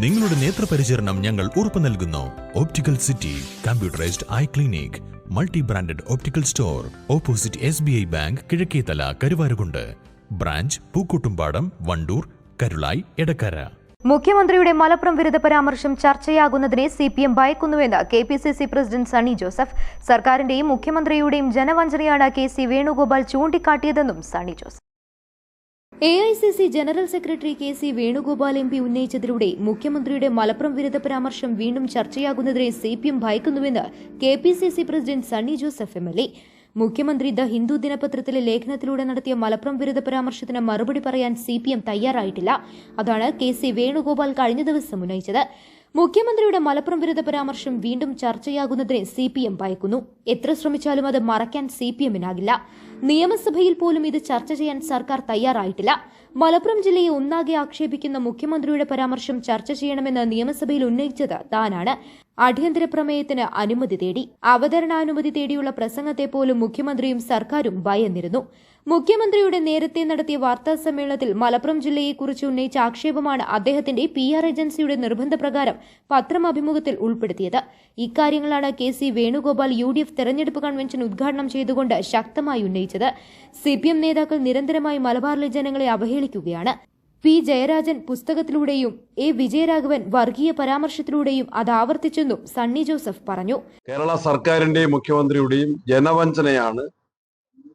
നിങ്ങളുടെ നേത്രപരിചരണം ഞങ്ങൾ ഉറപ്പു നൽകുന്നു. Optical city computerized eye clinic multi branded optical store opposite S B I bank Kizhakkethala Karuvarakundu. Branch Pookkottumpadam Wandoor Karulai Edakkara. മുഖ്യമന്ത്രിയുടെ മലപ്പുറം വിരുദ്ധ പരാമർശം ചർച്ചയാകുന്നതിനെ C P M ഭയക്കുന്നുവെന്ന് K P C C president Sunny Joseph. സർക്കാരിന്റെയും മുഖ്യമന്ത്രിയുടെയും ജനവഞ്ചനയാണ് K C Venugopal ചൂണ്ടിക്കാട്ടിയതെന്നും Sunny Joseph. A I C C general secretary K C Venugopal M P ഉന്നയിച്ചതിലൂടെ മുഖ്യമന്ത്രിയുടെ മലപ്പുറം വിരുദ്ധ പരാമർശം വീണ്ടും ചർച്ചയാകുന്നതിനെ C P M ഭയക്കുന്നുവെന്ന് K P C C president Sunny Joseph M L A മുഖ്യമന്ത്രി the Hindu ദിനപത്രത്തിലെ ലേഖനത്തിലൂടെ നടത്തിയ മലപ്പുറം വിരുദ്ധ പരാമർശത്തിന് മറുപടി പറയാൻ സി പി എം തയ്യാറായിട്ടില്ല. അതാണ് കെ സി വേണുഗോപാൽ കഴിഞ്ഞ ദിവസം ഉന്നയിച്ചത്. മുഖ്യമന്ത്രിയുടെ മലപ്പുറം വിരുദ്ധ പരാമർശം വീണ്ടും ചർച്ചയാകുന്നതിനെ സി പി എം ഭയക്കുന്നു. എത്ര ശ്രമിച്ചാലും അത് മറയ്ക്കാൻ സി പി എമ്മിനാകില്ല. നിയമസഭയിൽ പോലും ഇത് ചർച്ച ചെയ്യാൻ സർക്കാർ തയ്യാറായിട്ടില്ല. മലപ്പുറം ജില്ലയെ ഒന്നാകെ ആക്ഷേപിക്കുന്ന മുഖ്യമന്ത്രിയുടെ പരാമർശം ചർച്ച ചെയ്യണമെന്ന് നിയമസഭയിൽ ഉന്നയിച്ചത് താനാണ്. അടിയന്തര പ്രമേയത്തിന് അനുമതി തേടി അവതരണാനുമതി തേടിയുള്ള പ്രസംഗത്തെ പോലും മുഖ്യമന്ത്രിയും സർക്കാരും ഭയന്നിരുന്നു. മുഖ്യമന്ത്രിയുടെ നേരത്തെ നടത്തിയ വാർത്താ സമ്മേളനത്തിൽ മലപ്പുറം ജില്ലയെക്കുറിച്ച് ഉന്നയിച്ച ആക്ഷേപമാണ് അദ്ദേഹത്തിന്റെ പി ആർ ഏജൻസിയുടെ നിർബന്ധപ്രകാരം പത്രം അഭിമുഖത്തിൽ ഉൾപ്പെടുത്തിയത്. ഇക്കാര്യങ്ങളാണ് K C Venugopal U D F തെരഞ്ഞെടുപ്പ് കൺവെൻഷൻ ഉദ്ഘാടനം ചെയ്തുകൊണ്ട് ശക്തമായി ഉന്നയിച്ചത്. സി പി എം നേതാക്കൾ നിരന്തരമായി മലബാറിലെ ജനങ്ങളെ അവഹേളിക്കുകയാണ്. പി ജയരാജൻ പുസ്തകത്തിലൂടെയും എ വിജയരാഘവൻ വർഗീയ പരാമർശത്തിലൂടെയും അത് ആവർത്തിച്ചെന്നും സണ്ണി ജോസഫ് പറഞ്ഞു. കേരള സർക്കാരിന്റെയും മുഖ്യമന്ത്രിയുടെയും ജനവഞ്ചനയാണ്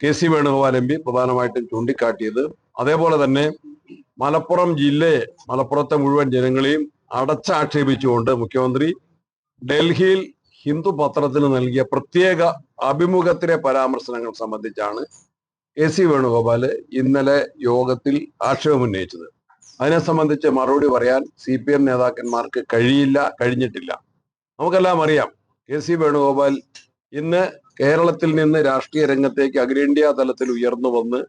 K C Venugopal M P പ്രധാനമായിട്ടും ചൂണ്ടിക്കാട്ടിയത്. അതേപോലെ തന്നെ മലപ്പുറം ജില്ലയെ മലപ്പുറത്തെ മുഴുവൻ ജനങ്ങളെയും അടച്ചാക്ഷേപിച്ചുകൊണ്ട് മുഖ്യമന്ത്രി ഡൽഹിയിൽ ഹിന്ദു പത്രത്തിന് നൽകിയ പ്രത്യേക അഭിമുഖത്തിലെ പരാമർശനങ്ങൾ സംബന്ധിച്ചാണ് കെ സി വേണുഗോപാൽ ഇന്നലെ യോഗത്തിൽ ആക്ഷേപമുന്നയിച്ചത് അതിനെ സംബന്ധിച്ച് മറുപടി പറയാൻ സി പി എം നേതാക്കന്മാർക്ക് കഴിയില്ല കഴിഞ്ഞിട്ടില്ല. നമുക്കെല്ലാം അറിയാം കെ സി വേണുഗോപാൽ ഇന്ന് കേരളത്തിൽ നിന്ന് രാഷ്ട്രീയ രംഗത്തേക്ക് അഖിലേന്ത്യാ തലത്തിൽ ഉയർന്നു വന്ന്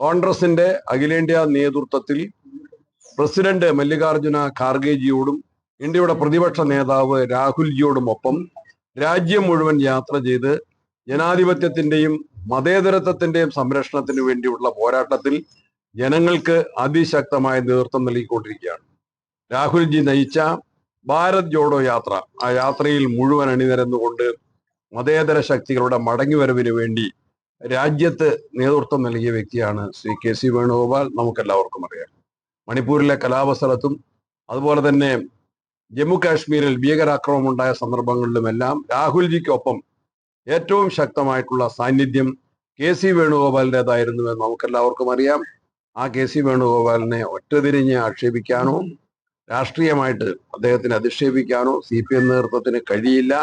കോൺഗ്രസിന്റെ അഖിലേന്ത്യാ നേതൃത്വത്തിൽ പ്രസിഡന്റ് മല്ലികാർജുന ഖാർഗെജിയോടും ഇന്ത്യയുടെ പ്രതിപക്ഷ നേതാവ് രാഹുൽജിയോടും ഒപ്പം രാജ്യം മുഴുവൻ യാത്ര ചെയ്ത് ജനാധിപത്യത്തിന്റെയും മതേതരത്വത്തിന്റെയും സംരക്ഷണത്തിനു വേണ്ടിയുള്ള പോരാട്ടത്തിൽ ജനങ്ങൾക്ക് അതിശക്തമായ നേതൃത്വം നൽകിക്കൊണ്ടിരിക്കുകയാണ്. രാഹുൽജി നയിച്ച ഭാരത് ജോഡോ യാത്ര ആ യാത്രയിൽ മുഴുവൻ അണിനിരന്നുകൊണ്ട് മതേതര ശക്തികളുടെ മടങ്ങിവരവിന് വേണ്ടി രാജ്യത്ത് നേതൃത്വം നൽകിയ വ്യക്തിയാണ് ശ്രീ കെ സി വേണുഗോപാൽ. നമുക്കെല്ലാവർക്കും അറിയാം. മണിപ്പൂരിലെ കലാപസ്ഥലത്തും അതുപോലെ തന്നെ ജമ്മു കാശ്മീരിൽ ഭീകരാക്രമണം ഉണ്ടായ സന്ദർഭങ്ങളിലുമെല്ലാം രാഹുൽജിക്കൊപ്പം ഏറ്റവും ശക്തമായിട്ടുള്ള സാന്നിധ്യം കെ സി വേണുഗോപാലിന്റെതായിരുന്നുവെന്ന് നമുക്കെല്ലാവർക്കും അറിയാം. ആ കെ സി വേണുഗോപാലിനെ ഒറ്റതിരിഞ്ഞ് ആക്ഷേപിക്കാനോ രാഷ്ട്രീയമായിട്ട് അദ്ദേഹത്തിനെ അധിക്ഷേപിക്കാനോ സി പി എം നേതൃത്വത്തിന് കഴിയില്ല.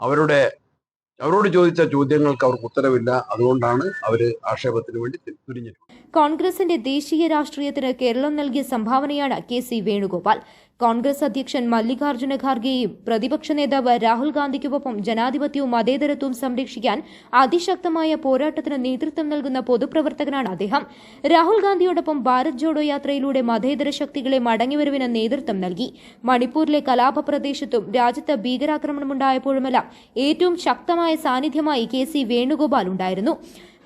അവരുടെ അവരോട് ചോദിച്ച ചോദ്യങ്ങൾക്ക് അവർക്ക് ഉത്തരവില്ല. അതുകൊണ്ടാണ് അവർ ആക്ഷേപത്തിന് വേണ്ടി തുരിഞ്ഞിട്ടുള്ളത് കോൺഗ്രസിന്റെ ദേശീയ രാഷ്ട്രീയത്തിന് കേരളം നൽകിയ സംഭാവനയാണ് കെ സി വേണുഗോപാൽ. കോൺഗ്രസ് അധ്യക്ഷൻ മല്ലികാർജുന ഖാർഗെയും പ്രതിപക്ഷ നേതാവ് രാഹുൽ ഗാന്ധിക്കുമൊപ്പം ജനാധിപത്യവും മതേതരത്വവും സംരക്ഷിക്കാൻ അതിശക്തമായ പോരാട്ടത്തിന് നേതൃത്വം നൽകുന്ന പൊതുപ്രവർത്തകനാണ് അദ്ദേഹം. രാഹുൽ ഗാന്ധിയോടൊപ്പം ഭാരത് ജോഡോ യാത്രയിലൂടെ മതേതര ശക്തികളെ മടങ്ങിവരുവിന് നേതൃത്വം നൽകി. മണിപ്പൂരിലെ കലാപ പ്രദേശത്തും രാജ്യത്ത് ഭീകരാക്രമണമുണ്ടായപ്പോഴുമെല്ലാം ഏറ്റവും ശക്തമായ സാന്നിധ്യമായി കെ സി വേണുഗോപാൽ ഉണ്ടായിരുന്നു.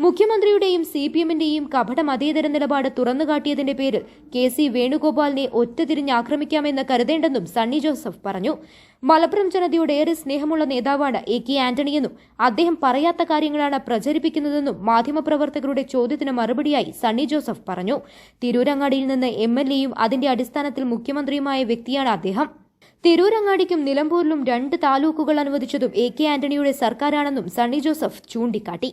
മുഖ്യമന്ത്രിയുടെയും സി പി എമ്മിന്റെയും കപട മതേതര നിലപാട് തുറന്നുകാട്ടിയതിന്റെ പേരിൽ കെ സി വേണുഗോപാലിനെ ഒറ്റതിരിഞ്ഞ് ആക്രമിക്കാമെന്ന് കരുതേണ്ടെന്നും സണ്ണി ജോസഫ് പറഞ്ഞു. മലപ്പുറം ജനതയോട് ഏറെ സ്നേഹമുള്ള നേതാവാണ് എ കെ ആന്റണിയെന്നും അദ്ദേഹം പറയാത്ത കാര്യങ്ങളാണ് പ്രചരിപ്പിക്കുന്നതെന്നും മാധ്യമപ്രവർത്തകരുടെ ചോദ്യത്തിന് മറുപടിയായി സണ്ണി ജോസഫ് പറഞ്ഞു. തിരൂരങ്ങാടിയിൽ നിന്ന് എം എൽ എയും അതിന്റെ അടിസ്ഥാനത്തിൽ മുഖ്യമന്ത്രിയുമായ വ്യക്തിയാണ് അദ്ദേഹം. തിരൂരങ്ങാടിക്കും നിലമ്പൂരിലും രണ്ട് താലൂക്കുകൾ അനുവദിച്ചതും എ കെ ആന്റണിയുടെ സർക്കാരാണെന്നും സണ്ണി ജോസഫ് ചൂണ്ടിക്കാട്ടി.